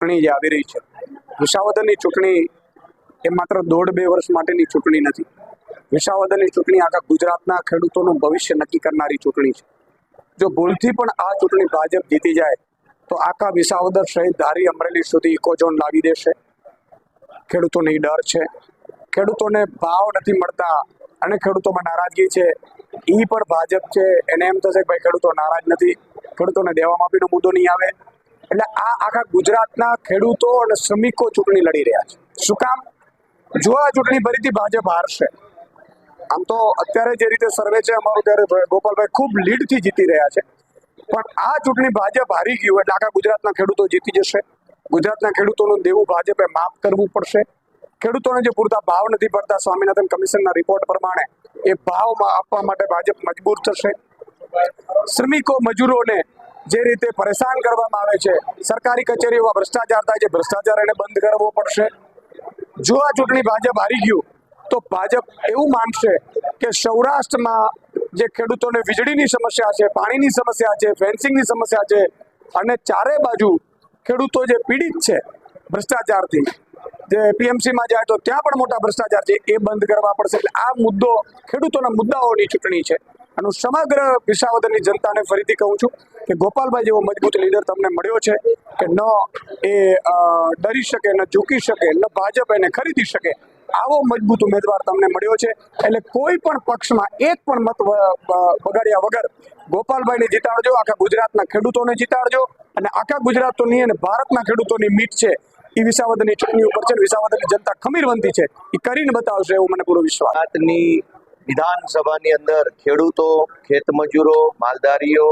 ચૂંટણી જે આવી રહી છે, વિસાવદરની ચૂંટણી એ માત્ર દોઢ બે વર્ષ માટેની ચૂંટણી નથી. વિસાવદરની ચૂંટણી આખા ગુજરાતના ખેડૂતોનું ભવિષ્ય નક્કી કરનારી ચૂંટણી છે. જો ભૂલથી પણ આ ચૂંટણી ભાજપ જીતી જાય, તો આખા વિસાવદર સહિત ધારી અમરેલી સુધી ઇકોઝોન લાવી દેશે. ખેડૂતોને ડર છે. ખેડૂતોને ભાવ નથી મળતા અને ખેડૂતોમાં નારાજગી છે. એ પણ ભાજપ છે. એને એમ થશે કે ભાઈ ખેડૂતો નારાજ નથી. ખેડૂતોને દેવા માફીનો મુદ્દો નહીં આવે. એટલે આ આખા ગુજરાતના ખેડૂતો અને શ્રમિકો ચૂંટણી લડી રહ્યા છે. શું કામ? જો આ ચૂંટણી ફરીથી ભાજપ હારશે. આમ તો અત્યારે જે રીતે સર્વે છે, અમારું ત્યારે ગોપાલભાઈ ખૂબ લીડથી જીતી રહ્યા છે. પણ આ ચૂંટણી ભાજપ હારી ગયું એટલે આખા ગુજરાતના ખેડૂતો જીતી જશે. ગુજરાતના ખેડૂતોનું દેવું ભાજપે માફ કરવું પડશે. ખેડૂતોને જે પૂરતા ભાવ નથી પડતા, સ્વામિનાથન કમિશનના રિપોર્ટ પ્રમાણે એ ભાવમાં આપવા માટે ભાજપ મજબૂર થશે. શ્રમિકો, મજૂરોને જે રીતે પરેશાન કરવામાં આવે છે, સરકારી કચેરીઓમાં ભ્રષ્ટાચાર થાય છે, ભ્રષ્ટાચાર એને બંધ કરવો પડશે. જો આ ચૂંટણી ભાજપ હારી ગયું, તો ભાજપ એવું માનશે કે સૌરાષ્ટ્રમાં જે ખેડૂતોને વીજળીની સમસ્યા છે, પાણીની સમસ્યા છે, ફેન્સિંગની સમસ્યા છે, અને ચારે બાજુ ખેડૂતો જે પીડિત છે ભ્રષ્ટાચારથી, જે પીએમસીમાં જાય તો ત્યાં પણ મોટા ભ્રષ્ટાચાર છે, એ બંધ કરવા પડશે. એટલે આ મુદ્દો ખેડૂતોના મુદ્દાઓની ચૂંટણી છે. અને હું સમગ્ર વિસાવદરની જનતાને ફરીથી કહું છું કે ગોપાલભાઈ જેવો મજબૂત લીડર તમને મળ્યો છે કે ન એ ડરી શકે, ન ઝૂકી શકે, ન ભાજપ એને ખરીદી શકે, આવો મજબૂત ઉમેદવાર તમને મળ્યો છે. એટલે કોઈ પણ પક્ષમાં એક પણ મત બગાડ્યા વગર ગોપાલભાઈને જીતાડજો, આખા ગુજરાતના ખેડૂતોને જીતાડજો અને આખા ગુજરાતની અને ભારતના ખેડૂતોની મીટ છે. એ વિસાવદરની ચૂંટણી ઉપર છે વિસાવદરની જનતા ખમીરવંતી છે. એ કરીને બતાવશે એવું મને પૂરો વિશ્વાસ. વિધાનસભાની અંદર ખેડૂતો, ખેતમજૂરો, માલધારીઓ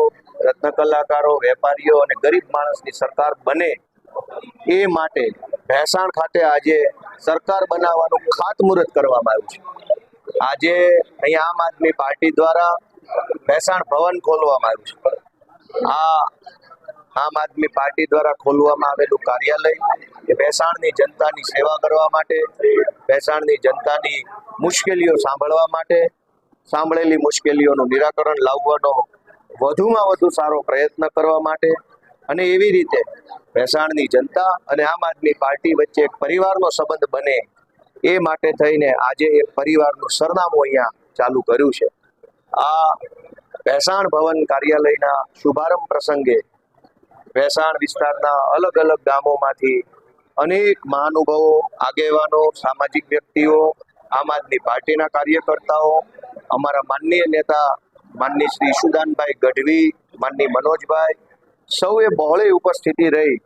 રત્ન કલાકારો, વેપારીઓ અને ગરીબ માણસની સરકાર બને એ માટે ભેસાણ ખાતે આજે સરકાર બનાવવાનું ખાતમુહૂર્ત કરવામાં આવ્યું છે. આજે અહીંયા આમ આદમી પાર્ટી દ્વારા ભેસાણ ભવન ખોલવામાં આવ્યું છે. આ આમ આદમી પાર્ટી દ્વારા ખોલવામાં આવેલું કાર્યાલય એ ભેસાણની જનતાની સેવા કરવા માટે, ભેસાણની જનતાની મુશ્કેલીઓ સાંભળવા માટે, સાંભળેલી મુશ્કેલીઓનું નિરાકરણ લાવવાનો વધુમાં વધુ સારો પ્રયત્ન કરવા માટે અને એવી રીતે ભેસાણની જનતા અને આમ આદમી પાર્ટી વચ્ચે એક પરિવારનો સંબંધ બને એ માટે થઈને આજે એ પરિવારનું સરનામું અહીંયા ચાલુ કર્યું છે. આ ભેસાણ ભવન કાર્યાલયના શુભારંભ પ્રસંગે ભેસાણ વિસ્તારના અલગ અલગ ગામોમાંથી અનેક મહાનુભાવો, આગેવાનો, સામાજિક વ્યક્તિઓ, આમ આદમી પાર્ટીના કાર્યકર્તાઓ, અમારા માનનીય નેતા માનની શ્રી ઈશુદાનભાઈ ગઢવી, માનની મનોજભાઈ, સૌએ બહોળી ઉપસ્થિતિ રહી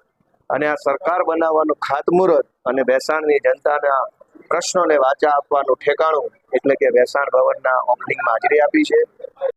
અને આ સરકાર બનાવવાનું ખાતમુહૂર્ત અને ભેસાણની જનતાના પ્રશ્નોને વાચા આપવાનું ઠેકાણું એટલે કે ભેસાણ ભવનના ઓપનિંગમાં હાજરી આપી છે.